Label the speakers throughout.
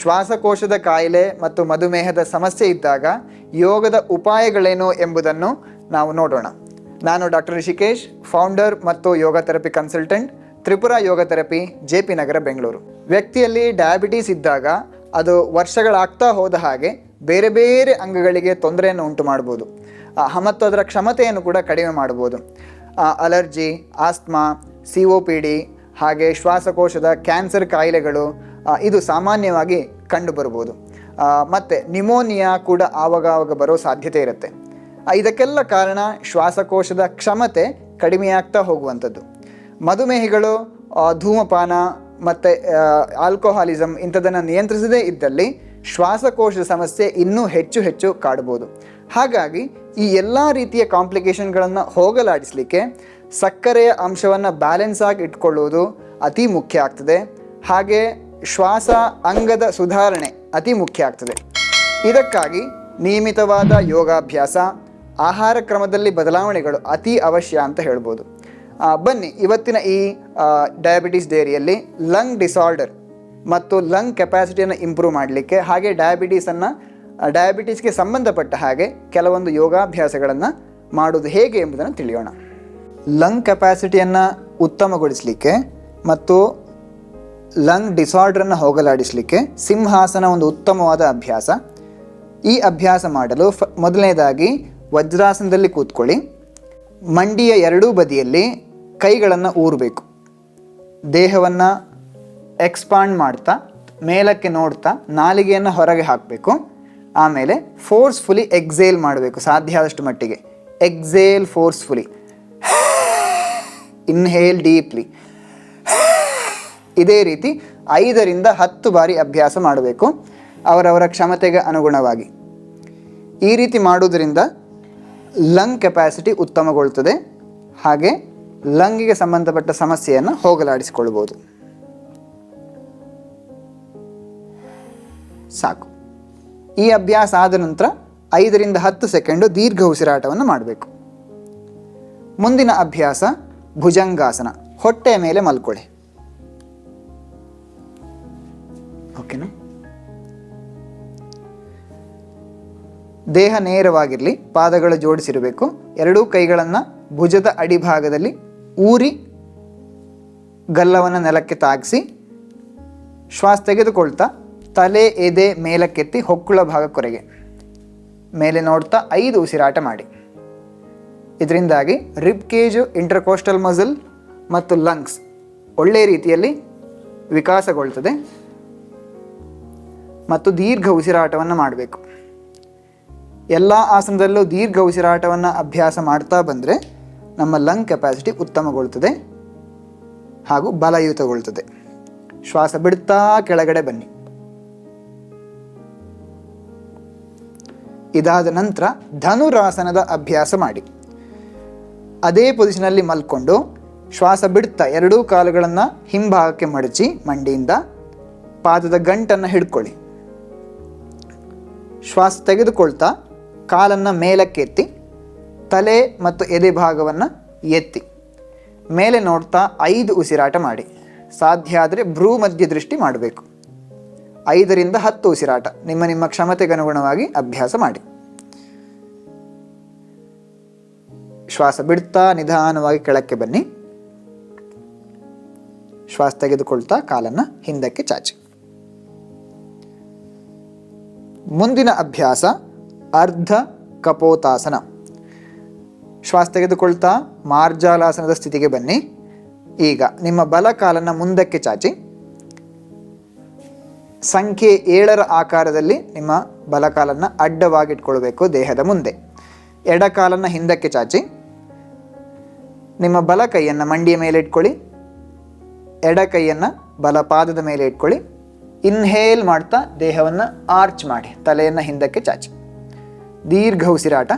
Speaker 1: ಶ್ವಾಸಕೋಶದ ಕಾಯಿಲೆ ಮತ್ತು ಮಧುಮೇಹದ ಸಮಸ್ಯೆ ಇದ್ದಾಗ ಯೋಗದ ಉಪಾಯಗಳೇನು ಎಂಬುದನ್ನು ನಾವು ನೋಡೋಣ. ನಾನು ಡಾಕ್ಟರ್ ರಿಷಿಕೇಶ್, ಫೌಂಡರ್ ಮತ್ತು yoga therapy consultant, Tripura yoga therapy, J P Nagar, Bengaluru. ವ್ಯಕ್ತಿಯಲ್ಲಿ ಡಯಾಬಿಟೀಸ್ ಇದ್ದಾಗ ಅದು ವರ್ಷಗಳಾಗ್ತಾ ಹೋದ ಹಾಗೆ ಬೇರೆ ಬೇರೆ ಅಂಗಗಳಿಗೆ ತೊಂದರೆಯನ್ನು ಉಂಟು ಮಾಡ್ಬೋದು ಮತ್ತು ಅದರ ಕ್ಷಮತೆಯನ್ನು ಕೂಡ ಕಡಿಮೆ ಮಾಡ್ಬೋದು. Allergy asthma C O P D, ಹಾಗೆ ಶ್ವಾಸಕೋಶದ ಕ್ಯಾನ್ಸರ್ ಕಾಯಿಲೆಗಳು ಇದು ಸಾಮಾನ್ಯವಾಗಿ ಕಂಡು ಬರ್ಬೋದು. ಮತ್ತು ನಿಮೋನಿಯಾ ಕೂಡ ಆವಾಗಾವಾಗ ಆವಾಗ ಬರೋ ಸಾಧ್ಯತೆ ಇರುತ್ತೆ. ಇದಕ್ಕೆಲ್ಲ ಕಾರಣ ಶ್ವಾಸಕೋಶದ ಕ್ಷಮತೆ ಕಡಿಮೆಯಾಗ್ತಾ ಹೋಗುವಂಥದ್ದು. ಮಧುಮೇಹಿಗಳು ಧೂಮಪಾನ ಮತ್ತು ಆಲ್ಕೋಹಾಲಿಸಮ್ ಇಂಥದನ್ನು ನಿಯಂತ್ರಿಸದೇ ಇದ್ದಲ್ಲಿ ಶ್ವಾಸಕೋಶದ ಸಮಸ್ಯೆ ಇನ್ನೂ ಹೆಚ್ಚು ಹೆಚ್ಚು ಕಾಡ್ಬೋದು. ಹಾಗಾಗಿ ಈ ಎಲ್ಲ ರೀತಿಯ ಕಾಂಪ್ಲಿಕೇಶನ್ಗಳನ್ನು ಹೋಗಲಾಡಿಸಲಿಕ್ಕೆ ಸಕ್ಕರೆಯ ಅಂಶವನ್ನು ಬ್ಯಾಲೆನ್ಸ್ ಆಗಿ ಇಟ್ಕೊಳ್ಳುವುದು ಅತಿ ಮುಖ್ಯ ಆಗ್ತದೆ. ಹಾಗೆ ಶ್ವಾಸ ಅಂಗದ ಸುಧಾರಣೆ ಅತಿ ಮುಖ್ಯ ಆಗ್ತದೆ. ಇದಕ್ಕಾಗಿ ನಿಯಮಿತವಾದ ಯೋಗಾಭ್ಯಾಸ, ಆಹಾರ ಕ್ರಮದಲ್ಲಿ ಬದಲಾವಣೆಗಳು ಅತಿ ಅವಶ್ಯ ಅಂತ ಹೇಳ್ಬೋದು. ಬನ್ನಿ ಇವತ್ತಿನ ಈ ಡಯಾಬಿಟಿಸ್ ಡೇರಿಯಲ್ಲಿ ಲಂಗ್ ಡಿಸಾರ್ಡರ್ ಮತ್ತು ಲಂಗ್ ಕೆಪಾಸಿಟಿಯನ್ನು ಇಂಪ್ರೂವ್ ಮಾಡಲಿಕ್ಕೆ ಹಾಗೆ ಡಯಾಬಿಟೀಸನ್ನು ಡಯಾಬಿಟೀಸ್ಗೆ ಸಂಬಂಧಪಟ್ಟ ಹಾಗೆ ಕೆಲವೊಂದು ಯೋಗಾಭ್ಯಾಸಗಳನ್ನು ಮಾಡೋದು ಹೇಗೆ ಎಂಬುದನ್ನು ತಿಳಿಯೋಣ. ಲಂಗ್ ಕೆಪಾಸಿಟಿಯನ್ನು ಉತ್ತಮಗೊಳಿಸಲಿಕ್ಕೆ ಮತ್ತು ಲಂಗ್ ಡಿಸಾರ್ಡ್ರನ್ನು ಹೋಗಲಾಡಿಸಲಿಕ್ಕೆ ಸಿಂಹಾಸನ ಒಂದು ಉತ್ತಮವಾದ ಅಭ್ಯಾಸ. ಈ ಅಭ್ಯಾಸ ಮಾಡಲು ಫ, ಮೊದಲನೇದಾಗಿ ವಜ್ರಾಸನದಲ್ಲಿ ಕೂತ್ಕೊಳ್ಳಿ. ಮಂಡಿಯ ಎರಡೂ ಬದಿಯಲ್ಲಿ ಕೈಗಳನ್ನು ಊರಬೇಕು. ದೇಹವನ್ನು ಎಕ್ಸ್ಪಾಂಡ್ ಮಾಡ್ತಾ, ಮೇಲಕ್ಕೆ ನೋಡ್ತಾ, ನಾಲಿಗೆಯನ್ನು ಹೊರಗೆ ಹಾಕಬೇಕು. ಆಮೇಲೆ ಫೋರ್ಸ್ಫುಲಿ ಎಕ್ಸೇಲ್ ಮಾಡಬೇಕು ಸಾಧ್ಯ ಆದಷ್ಟು ಮಟ್ಟಿಗೆ. ಎಕ್ಸೇಲ್ ಫೋರ್ಸ್ಫುಲಿ ಇನ್ಹೇಲ್ ಡೀಪ್ಲಿ ಇದೇ ರೀತಿ ಐದರಿಂದ ಹತ್ತು ಬಾರಿ ಅಭ್ಯಾಸ ಮಾಡಬೇಕು ಅವರವರ ಕ್ಷಮತೆಗೆ ಅನುಗುಣವಾಗಿ. ಈ ರೀತಿ ಮಾಡುವುದರಿಂದ ಲಂಗ್ ಕೆಪಾಸಿಟಿ ಉತ್ತಮಗೊಳ್ಳುತ್ತದೆ. ಹಾಗೆ ಲಂಗಿಗೆ ಸಂಬಂಧಪಟ್ಟ ಸಮಸ್ಯೆಯನ್ನು ಹೋಗಲಾಡಿಸಿಕೊಳ್ಬೋದು ಸಾಕು. ಈ ಅಭ್ಯಾಸ ಆದ ನಂತರ ಐದರಿಂದ ಹತ್ತು ಸೆಕೆಂಡು ದೀರ್ಘ ಉಸಿರಾಟವನ್ನು ಮಾಡಬೇಕು. ಮುಂದಿನ ಅಭ್ಯಾಸ ಭುಜಂಗಾಸನ. ಹೊಟ್ಟೆಯ ಮೇಲೆ ಮಲ್ಕೊಳ್ಳಿ. ಓಕೆನಾ? ದೇಹ ನೇರವಾಗಿರಲಿ, ಪಾದಗಳು ಜೋಡಿಸಿರಬೇಕು. ಎರಡೂ ಕೈಗಳನ್ನು ಭುಜದ ಅಡಿಭಾಗದಲ್ಲಿ ಊರಿ ಗಲ್ಲವನ್ನು ನೆಲಕ್ಕೆ ತಾಗಿಸಿ, ಶ್ವಾಸ ತೆಗೆದುಕೊಳ್ತಾ, ತಲೆ, ಎದೆ ಮೇಲಕ್ಕೆತ್ತಿ ಹೊಕ್ಕುಳ ಭಾಗ ಕೊರೆಗೆ ಮೇಲೆ ನೋಡ್ತಾ ಐದು ಉಸಿರಾಟ ಮಾಡಿ. ಇದರಿಂದಾಗಿ ರಿಬ್ ಕೇಜು, ಇಂಟರ್ಕೋಸ್ಟಲ್ ಮಸಲ್ ಮತ್ತು ಲಂಗ್ಸ್ ಒಳ್ಳೆಯ ರೀತಿಯಲ್ಲಿ ವಿಕಾಸಗೊಳ್ತದೆ. ಮತ್ತು ದೀರ್ಘ ಉಸಿರಾಟವನ್ನು ಮಾಡಬೇಕು. ಎಲ್ಲ ಆಸನದಲ್ಲೂ ದೀರ್ಘ ಉಸಿರಾಟವನ್ನು ಅಭ್ಯಾಸ ಮಾಡ್ತಾ ಬಂದರೆ ನಮ್ಮ ಲಂಗ್ ಕೆಪಾಸಿಟಿ ಉತ್ತಮಗೊಳ್ತದೆ ಹಾಗೂ ಬಲಯುತಗೊಳ್ತದೆ ಶ್ವಾಸ ಬಿಡ್ತಾ ಕೆಳಗಡೆ ಬನ್ನಿ. ಇದಾದ ನಂತರ ಧನುರಾಸನದ ಅಭ್ಯಾಸ ಮಾಡಿ. ಅದೇ ಪೊಸಿಷನಲ್ಲಿ ಮಲ್ಕೊಂಡು ಶ್ವಾಸ ಬಿಡ್ತಾ ಎರಡೂ ಕಾಲುಗಳನ್ನು ಹಿಂಭಾಗಕ್ಕೆ ಮಡಚಿ, ಮಂಡಿಯಿಂದ ಪಾದದ ಗಂಟನ್ನು ಹಿಡ್ಕೊಳ್ಳಿ. ಶ್ವಾಸ ತೆಗೆದುಕೊಳ್ತಾ ಕಾಲನ್ನು ಮೇಲಕ್ಕೆತ್ತಿ, ತಲೆ ಮತ್ತು ಎದೆ ಭಾಗವನ್ನು ಎತ್ತಿ, ಮೇಲೆ ನೋಡ್ತಾ ಐದು ಉಸಿರಾಟ ಮಾಡಿ. ಸಾಧ್ಯ ಆದರೆ ಭ್ರೂ ಮಧ್ಯ ದೃಷ್ಟಿ ಮಾಡಬೇಕು. ಐದರಿಂದ ಹತ್ತು ಉಸಿರಾಟ, ನಿಮ್ಮ ನಿಮ್ಮ ಕ್ಷಮತೆಗನುಗುಣವಾಗಿ ಅಭ್ಯಾಸ ಮಾಡಿ. ಶ್ವಾಸ ಬಿಡ್ತಾ ನಿಧಾನವಾಗಿ ಕೆಳಕ್ಕೆ ಬನ್ನಿ. ಶ್ವಾಸ ತೆಗೆದುಕೊಳ್ತಾ ಕಾಲನ್ನು ಹಿಂದಕ್ಕೆ ಚಾಚಿ. ಮುಂದಿನ ಅಭ್ಯಾಸ ಅರ್ಧ ಕಪೋತಾಸನ. ಶ್ವಾಸ ತೆಗೆದುಕೊಳ್ತಾ ಮಾರ್ಜಾಲಾಸನದ ಸ್ಥಿತಿಗೆ ಬನ್ನಿ. ಈಗ ನಿಮ್ಮ ಬಲ ಕಾಲನ್ನು ಮುಂದಕ್ಕೆ ಚಾಚಿ. ಸಂಖ್ಯೆ ಏಳರ ಆಕಾರದಲ್ಲಿ ನಿಮ್ಮ ಬಲಕಾಲನ್ನು ಅಡ್ಡವಾಗಿಟ್ಕೊಳ್ಬೇಕು ದೇಹದ ಮುಂದೆ. ಎಡಕಾಲನ್ನು ಹಿಂದಕ್ಕೆ ಚಾಚಿ. ನಿಮ್ಮ ಬಲ ಕೈಯನ್ನು ಮಂಡಿಯ ಮೇಲೆ ಇಟ್ಕೊಳ್ಳಿ. ಎಡ ಕೈಯನ್ನು ಬಲ ಪಾದದ ಮೇಲೆ ಇಟ್ಕೊಳ್ಳಿ. ಇನ್ಹೇಲ್ ಮಾಡ್ತಾ ದೇಹವನ್ನು ಆರ್ಚ್ ಮಾಡಿ, ತಲೆಯನ್ನು ಹಿಂದಕ್ಕೆ ಚಾಚಿ. ದೀರ್ಘ ಉಸಿರಾಟ.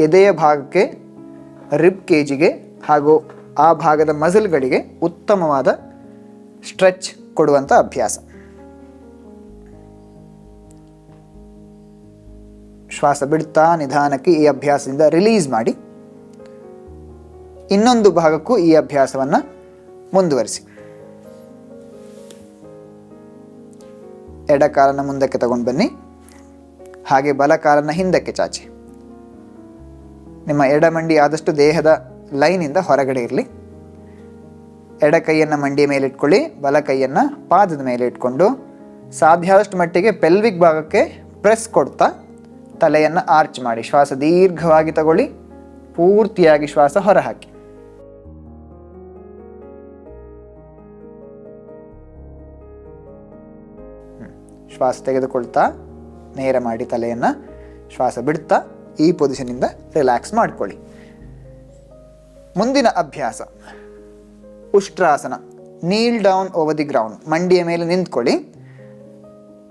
Speaker 1: ಎದೆಯ ಭಾಗಕ್ಕೆ, ರಿಬ್ ಕೇಜಿಗೆ ಹಾಗೂ ಆ ಭಾಗದ ಮಸಲ್ಗಳಿಗೆ ಉತ್ತಮವಾದ ಸ್ಟ್ರೆಚ್ ಕೊಡುವಂಥ ಅಭ್ಯಾಸ. ಶ್ವಾಸ ಬಿಡ್ತಾ ನಿಧಾನಕ್ಕೆ ಈ ಅಭ್ಯಾಸದಿಂದ ರಿಲೀಸ್ ಮಾಡಿ, ಇನ್ನೊಂದು ಭಾಗಕ್ಕೂ ಈ ಅಭ್ಯಾಸವನ್ನು ಮುಂದುವರಿಸಿ. ಎಡ ಕಾಲನ್ನು ಮುಂದಕ್ಕೆ ತಗೊಂಡು ಬನ್ನಿ. ಹಾಗೆ ಬಲ ಕಾಲನ್ನು ಹಿಂದಕ್ಕೆ ಚಾಚಿ. ನಿಮ್ಮ ಎಡ ಮಂಡಿ ಆದಷ್ಟು ದೇಹದ ಲೈನಿಂದ ಹೊರಗಡೆ ಇರಲಿ. ಎಡ ಕೈಯನ್ನು ಮಂಡಿಯ ಮೇಲೆ ಇಟ್ಕೊಳ್ಳಿ, ಬಲ ಕೈಯನ್ನು ಪಾದದ ಮೇಲೆ ಇಟ್ಕೊಂಡು, ಸಾಧ್ಯ ಆದಷ್ಟು ಮಟ್ಟಿಗೆ ಪೆಲ್ವಿಕ್ ಭಾಗಕ್ಕೆ ಪ್ರೆಸ್ ಕೊಡ್ತಾ ತಲೆಯನ್ನು ಆರ್ಚ್ ಮಾಡಿ. ಶ್ವಾಸ ದೀರ್ಘವಾಗಿ ತಗೊಳ್ಳಿ, ಪೂರ್ತಿಯಾಗಿ ಶ್ವಾಸ ಹೊರಹಾಕಿ. ಶ್ವಾಸ ತೆಗೆದುಕೊಳ್ತಾ ನೇರ ಮಾಡಿ ತಲೆಯನ್ನು ಶ್ವಾಸ ಬಿಡ್ತಾ ಈ ಪೊಸಿಷನಿಂದ ರಿಲ್ಯಾಕ್ಸ್ ಮಾಡ್ಕೊಳ್ಳಿ. ಮುಂದಿನ ಅಭ್ಯಾಸ. Ushtrasana. Kneel down over the ground ಮಂಡಿಯ ಮೇಲೆ ನಿಂತ್ಕೊಳ್ಳಿ.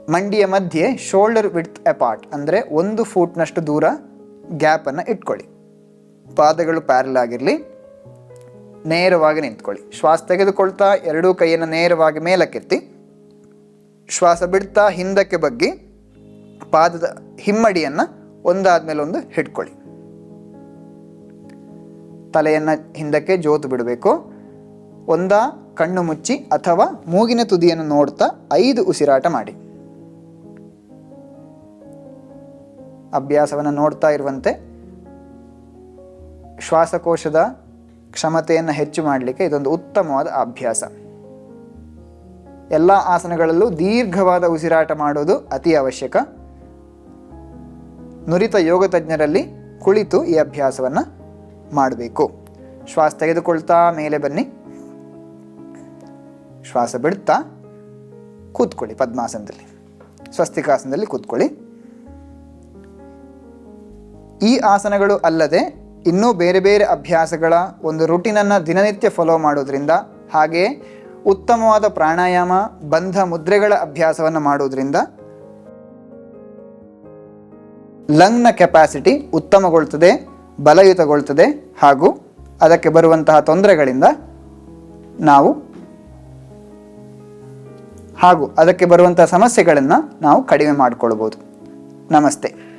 Speaker 1: ಮಂಡಿಯ ಮಧ್ಯೆ ಶೋಲ್ಡರ್ ವಿಡ್ತ್ ಅಪಾರ್ಟ್ ಅಂದರೆ ಒಂದು ಫೂಟ್ನಷ್ಟು ದೂರ ಗ್ಯಾಪನ್ನು ಇಟ್ಕೊಳ್ಳಿ. ಪಾದಗಳು ಪ್ಯಾರಲ್ ಆಗಿರಲಿ. ನೇರವಾಗಿ ನಿಂತ್ಕೊಳ್ಳಿ. ಶ್ವಾಸ ತೆಗೆದುಕೊಳ್ತಾ ಎರಡೂ ಕೈಯನ್ನು ನೇರವಾಗಿ ಮೇಲಕ್ಕೆತ್ತಿ. ಶ್ವಾಸ ಬಿಡ್ತಾ ಹಿಂದಕ್ಕೆ ಬಗ್ಗಿ ಪಾದದ ಹಿಮ್ಮಡಿಯನ್ನು ಒಂದಾದ್ಮೇಲೆ ಒಂದು ಹಿಡ್ಕೊಳ್ಳಿ. ತಲೆಯನ್ನು ಹಿಂದಕ್ಕೆ ಜೋತು ಬಿಡಬೇಕು. ಒಂದ ಕಣ್ಣು ಮುಚ್ಚಿ ಅಥವಾ ಮೂಗಿನ ತುದಿಯನ್ನು ನೋಡ್ತಾ ಐದು ಉಸಿರಾಟ ಮಾಡಿ. ಅಭ್ಯಾಸವನ್ನು ನೋಡ್ತಾ ಇರುವಂತೆ ಶ್ವಾಸಕೋಶದ ಕ್ಷಮತೆಯನ್ನು ಹೆಚ್ಚು ಮಾಡಲಿಕ್ಕೆ ಇದೊಂದು ಉತ್ತಮವಾದ ಅಭ್ಯಾಸ. ಎಲ್ಲ ಆಸನಗಳಲ್ಲೂ ದೀರ್ಘವಾದ ಉಸಿರಾಟ ಮಾಡೋದು ಅತಿ ಅವಶ್ಯಕ. ನುರಿತ ಯೋಗ ತಜ್ಞರಲ್ಲಿ ಕುಳಿತು ಈ ಅಭ್ಯಾಸವನ್ನು ಮಾಡಬೇಕು. ಶ್ವಾಸ ತೆಗೆದುಕೊಳ್ತಾ ಮೇಲೆ ಬನ್ನಿ. ಶ್ವಾಸ ಬಿಡ್ತಾ ಕೂತ್ಕೊಳ್ಳಿ ಪದ್ಮಾಸನದಲ್ಲಿ. ಸ್ವಸ್ತಿಕಾಸನದಲ್ಲಿ ಕೂತ್ಕೊಳ್ಳಿ. ಈ ಆಸನಗಳು ಅಲ್ಲದೆ ಇನ್ನೂ ಬೇರೆ ಬೇರೆ ಅಭ್ಯಾಸಗಳ ಒಂದು ರುಟೀನನ್ನು ದಿನನಿತ್ಯ ಫಾಲೋ ಮಾಡೋದ್ರಿಂದ ಹಾಗೆಯೇ ಉತ್ತಮವಾದ ಪ್ರಾಣಾಯಾಮ, ಬಂಧ ಮುದ್ರೆಗಳ ಅಭ್ಯಾಸವನ್ನು ಮಾಡುವುದರಿಂದ ಲಂಗ್ನ ಕೆಪಾಸಿಟಿ ಉತ್ತಮಗೊಳ್ತದೆ, ಬಲಯುತಗೊಳ್ತದೆ ಹಾಗೂ ಅದಕ್ಕೆ ಬರುವಂತಹ ತೊಂದರೆಗಳಿಂದ ನಾವು ಹಾಗೂ ಅದಕ್ಕೆ ಬರುವಂತಹ ಸಮಸ್ಯೆಗಳನ್ನು ನಾವು ಕಡಿಮೆ ಮಾಡಿಕೊಳ್ಬೋದು. ನಮಸ್ತೆ.